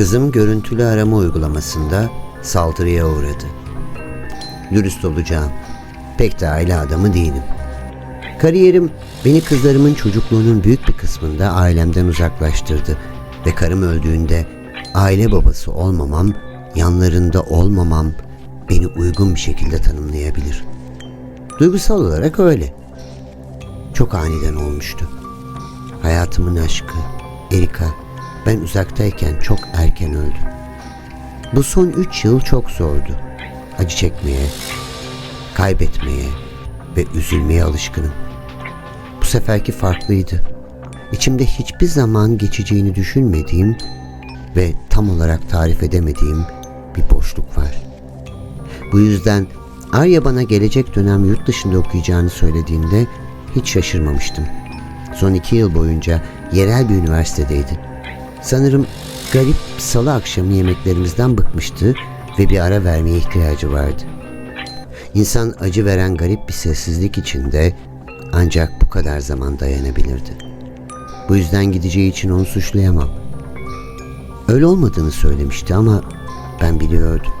Kızım görüntülü arama uygulamasında saldırıya uğradı. Dürüst olacağım. Pek de aile adamı değilim. Kariyerim beni kızlarımın çocukluğunun büyük bir kısmında ailemden uzaklaştırdı ve karım öldüğünde aile babası olmamam, yanlarında olmamam beni uygun bir şekilde tanımlayabilir. Duygusal olarak öyle. Çok aniden olmuştu. Hayatımın aşkı, Erika, ben uzaktayken çok erken öldü. Bu son üç yıl çok zordu. Acı çekmeye, kaybetmeye ve üzülmeye alışkınım. Bu seferki farklıydı. İçimde hiçbir zaman geçeceğini düşünmediğim ve tam olarak tarif edemediğim bir boşluk var. Bu yüzden Arya bana gelecek dönem yurt dışında okuyacağını söylediğinde hiç şaşırmamıştım. Son iki yıl boyunca yerel bir üniversitedeydi. Sanırım garip salı akşamı yemeklerimizden bıkmıştı ve bir ara vermeye ihtiyacı vardı. İnsan acı veren garip bir sessizlik içinde ancak bu kadar zaman dayanabilirdi. Bu yüzden gideceği için onu suçlayamam. Öyle olmadığını söylemişti ama ben biliyordum.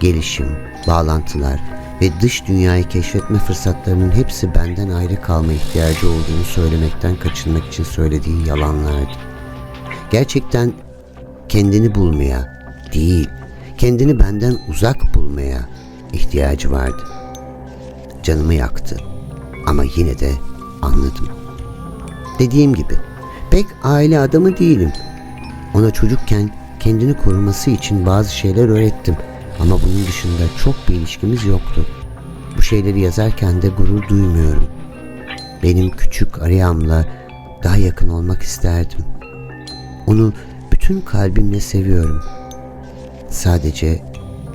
Gelişim, bağlantılar ve dış dünyayı keşfetme fırsatlarının hepsi benden ayrı kalma ihtiyacı olduğunu söylemekten kaçınmak için söylediği yalanlardı. Gerçekten kendini bulmaya değil, kendini benden uzak bulmaya ihtiyacı vardı. Canımı yaktı ama yine de anladım. Dediğim gibi pek aile adamı değilim. Ona çocukken kendini koruması için bazı şeyler öğrettim ama bunun dışında çok bir ilişkimiz yoktu. Bu şeyleri yazarken de gurur duymuyorum. Benim küçük Ariyam'la daha yakın olmak isterdim. Onu bütün kalbimle seviyorum. Sadece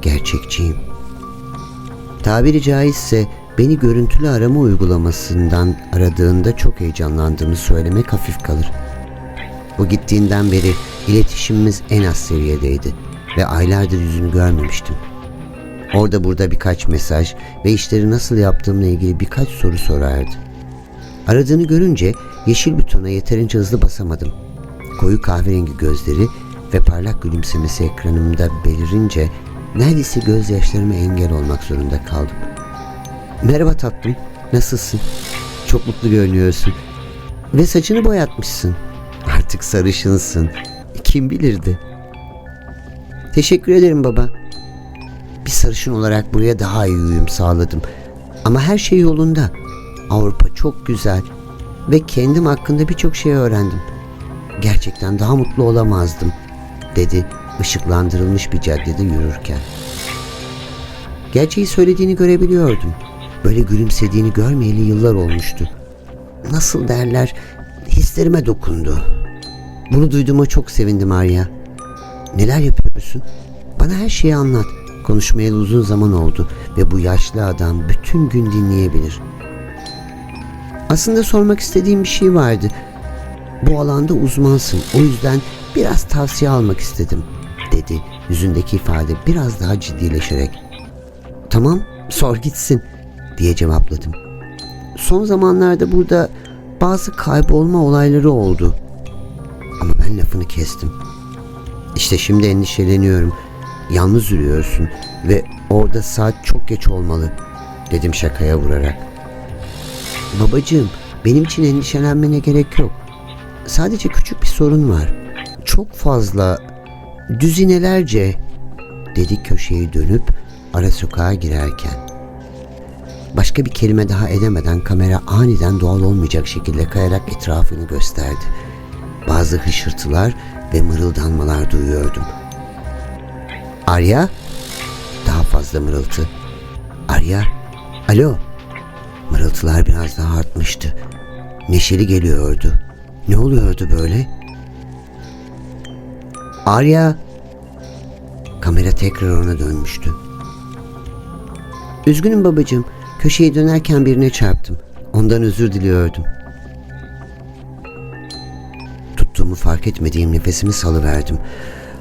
gerçekçiyim. Tabiri caizse beni görüntülü arama uygulamasından aradığında çok heyecanlandığımı söylemek hafif kalır. Bu gittiğinden beri iletişimimiz en az seviyedeydi ve aylardır yüzünü görmemiştim. Orada burada birkaç mesaj ve işleri nasıl yaptığımla ilgili birkaç soru sorardı. Aradığını görünce yeşil butona yeterince hızlı basamadım. Koyu kahverengi gözleri ve parlak gülümsemesi ekranımda belirince neredeyse gözyaşlarıma engel olmak zorunda kaldım. Merhaba tatlım, nasılsın? Çok mutlu görünüyorsun. Ve saçını boyatmışsın. Artık sarışınsın. Kim bilirdi? Teşekkür ederim baba. Bir sarışın olarak buraya daha iyi uyum sağladım. Ama her şey yolunda. Avrupa çok güzel ve kendim hakkında birçok şey öğrendim. Gerçekten daha mutlu olamazdım, dedi ışıklandırılmış bir caddede yürürken. Gerçeği söylediğini görebiliyordum. Böyle gülümsediğini görmeyeli yıllar olmuştu. Nasıl derler, hislerime dokundu. Bunu duyduğuma çok sevindim Arya. Neler yapıyorsun? Bana her şeyi anlat. Konuşmayalı uzun zaman oldu ve bu yaşlı adam bütün gün dinleyebilir. Aslında sormak istediğim bir şey vardı. Bu alanda uzmansın. O yüzden biraz tavsiye almak istedim, dedi yüzündeki ifade biraz daha ciddileşerek. Tamam, sor gitsin, diye cevapladım. Son zamanlarda burada bazı kaybolma olayları oldu. Ama ben lafını kestim. İşte şimdi endişeleniyorum. Yalnız yürüyorsun ve orada saat çok geç olmalı, dedim şakaya vurarak. Babacığım, benim için endişelenmene gerek yok. Sadece küçük bir sorun var. Çok fazla, düzinelerce, dedi köşeyi dönüp ara sokağa girerken. Başka bir kelime daha edemeden kamera aniden doğal olmayacak şekilde kayarak etrafını gösterdi. Bazı hışırtılar ve mırıldanmalar duyuyordum. Arya? Daha fazla mırıltı. Arya? Alo? Mırıltılar biraz daha artmıştı. Neşeli geliyordu. Ne oluyordu böyle? Arya! Kamera tekrar ona dönmüştü. Üzgünüm babacığım. Köşeyi dönerken birine çarptım. Ondan özür diliyordum. Tuttuğumu fark etmediğim nefesimi salıverdim.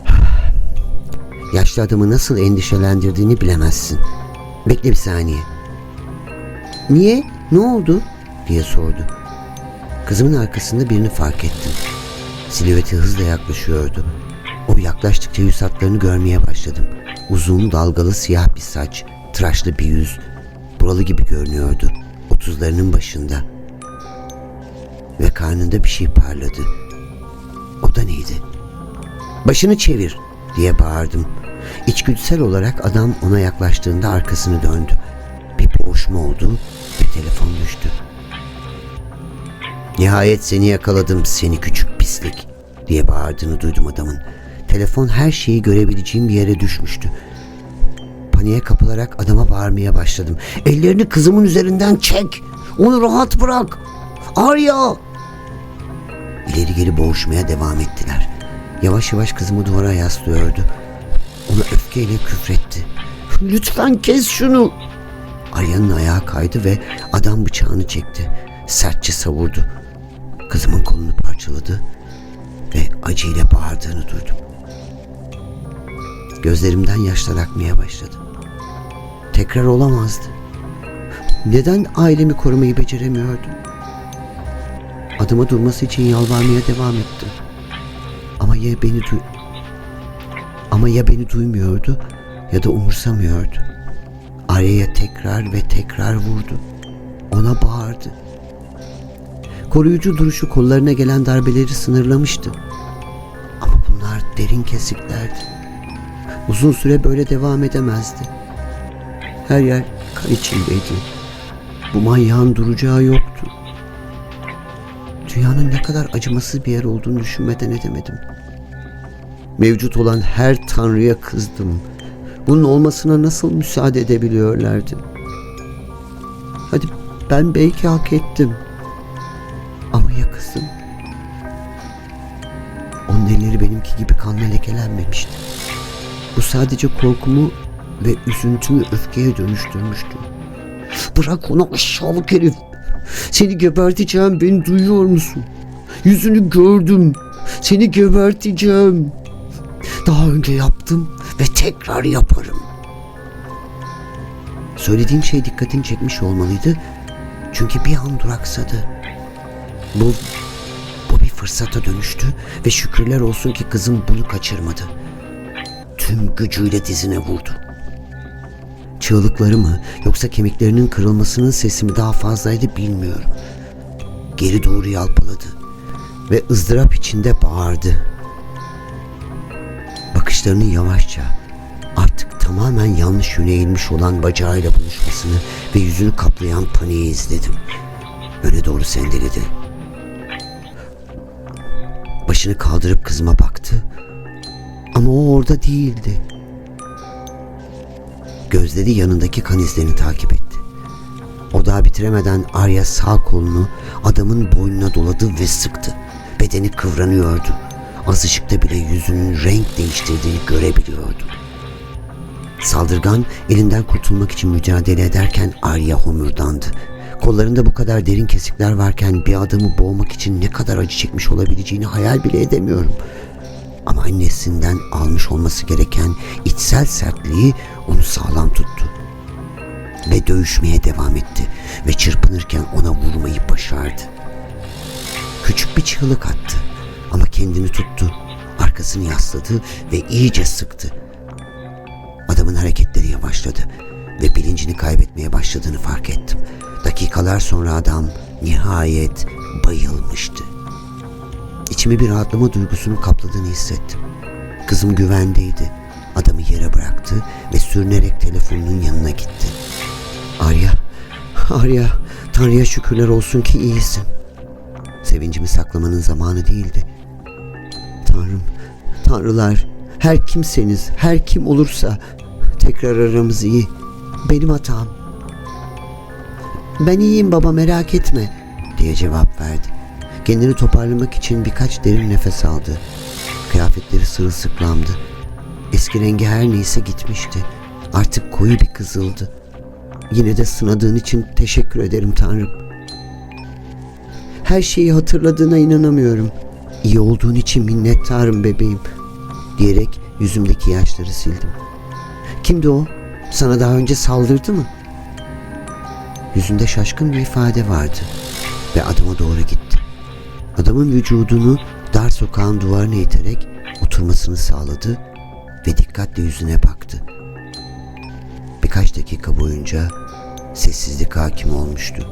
Yaşlı adamı nasıl endişelendirdiğini bilemezsin. Bekle bir saniye. Niye? Ne oldu? diye sordu. Kızımın arkasında birini fark ettim. Silüeti hızla yaklaşıyordu. O yaklaştıkça yüz hatlarını görmeye başladım. Uzun dalgalı siyah bir saç, tıraşlı bir yüz. Buralı gibi görünüyordu. Otuzlarının başında. Ve karnında bir şey parladı. O da neydi? Başını çevir diye bağırdım. İçgüdüsel olarak adam ona yaklaştığında arkasını döndü. Bir boğuşma oldu ve telefon düştü. Nihayet seni yakaladım seni küçük pislik diye bağırdığını duydum adamın. Telefon her şeyi görebileceğim bir yere düşmüştü. Paniğe kapılarak adama bağırmaya başladım. Ellerini kızımın üzerinden çek. Onu rahat bırak. Arya! İleri geri boğuşmaya devam ettiler. Yavaş yavaş kızımı duvara yaslıyordu. Ona öfkeyle küfretti. Lütfen kes şunu. Arya'nın ayağı kaydı ve adam bıçağını çekti. Sertçe savurdu. Kızımın kolunu parçaladı ve acıyla bağırdığını duydum. Gözlerimden yaşlar akmaya başladı. Tekrar olamazdı. Neden ailemi korumayı beceremiyordum? Adıma durması için yalvarmaya devam ettim. Ama ya beni duy ama ya beni duymuyordu ya da umursamıyordu. Arya'ya tekrar ve tekrar vurdu. Ona bağırdı. Koruyucu duruşu kollarına gelen darbeleri sınırlamıştı. Ama bunlar derin kesiklerdi. Uzun süre böyle devam edemezdi. Her yer kan içindeydi. Bu manyağın duracağı yoktu. Dünyanın ne kadar acımasız bir yer olduğunu düşünmeden edemedim. Mevcut olan her tanrıya kızdım. Bunun olmasına nasıl müsaade edebiliyorlardı? Hadi ben belki hak ettim. Kızım? Onun elleri benimki gibi kanla lekelenmemişti. Bu sadece korkumu ve üzüntümü öfkeye dönüştürmüştü. Bırak onu aşağılık herif. Seni geberteceğim beni duyuyor musun? Yüzünü gördüm. Seni geberteceğim. Daha önce yaptım ve tekrar yaparım. Söylediğim şey dikkatini çekmiş olmalıydı. Çünkü bir an duraksadı. Bu, bu bir fırsata dönüştü ve şükürler olsun ki kızım bunu kaçırmadı. Tüm gücüyle dizine vurdu. Çığlıkları mı yoksa kemiklerinin kırılmasının sesi mi daha fazlaydı bilmiyorum. Geri doğru yalpaladı ve ızdırap içinde bağırdı. Bakışlarının yavaşça artık tamamen yanlış yöne eğilmiş olan bacağıyla buluşmasını ve yüzünü kaplayan paniği izledim. Öne doğru sendeledi. Başını kaldırıp kızıma baktı. Ama o orada değildi. Gözleri yanındaki kan izlerini takip etti. O daha bitiremeden Arya sağ kolunu adamın boynuna doladı ve sıktı. Bedeni kıvranıyordu. Az ışıkta bile yüzünün renk değiştirdiğini görebiliyordu. Saldırgan elinden kurtulmak için mücadele ederken Arya homurdandı. Kollarında bu kadar derin kesikler varken bir adamı boğmak için ne kadar acı çekmiş olabileceğini hayal bile edemiyorum. Ama annesinden almış olması gereken içsel sertliği onu sağlam tuttu. Ve dövüşmeye devam etti ve çırpınırken ona vurmayı başardı. Küçük bir çığlık attı ama kendini tuttu. Arkasını yasladı ve iyice sıktı. Adamın hareketleri yavaşladı ve bilincini kaybetmeye başladığını fark ettim. Dakikalar sonra adam nihayet bayılmıştı. İçimi bir rahatlama duygusunun kapladığını hissettim. Kızım güvendeydi. Adamı yere bıraktı ve sürünerek telefonunun yanına gitti. Arya, Arya, Tanrı'ya şükürler olsun ki iyisin. Sevincimi saklamanın zamanı değildi. Tanrım, Tanrılar, her kimseniz, her kim olursa tekrar aramız iyi. Benim hatam. Ben iyiyim baba merak etme diye cevap verdi. Kendini toparlamak için birkaç derin nefes aldı. Kıyafetleri sırılsıklamdı. Eski rengi her neyse gitmişti. Artık koyu bir kızıldı. Yine de sınadığın için teşekkür ederim Tanrım. Her şeyi hatırladığına inanamıyorum. İyi olduğun için minnettarım bebeğim diyerek yüzümdeki yaşları sildim. Kimdi o? Sana daha önce saldırdı mı? Yüzünde şaşkın bir ifade vardı ve adama doğru gitti. Adamın vücudunu dar sokağın duvarına iterek otur oturmasını sağladı ve dikkatle yüzüne baktı. Birkaç dakika boyunca sessizlik hakim olmuştu.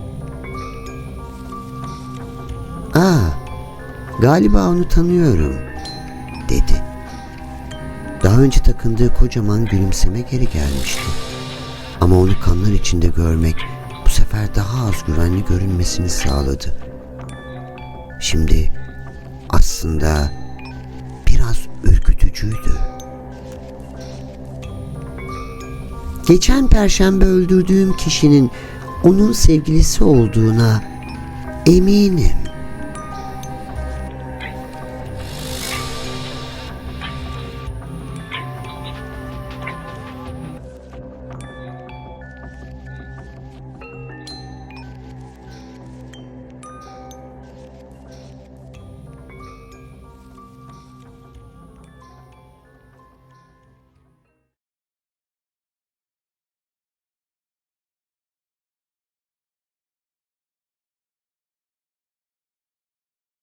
Aa, galiba onu tanıyorum, dedi. Daha önce takındığı kocaman gülümseme geri gelmişti. Ama onu kanlar içinde görmek sefer daha az güvenli görünmesini sağladı. Şimdi aslında biraz ürkütücüydü. Geçen perşembe öldürdüğüm kişinin onun sevgilisi olduğuna eminim.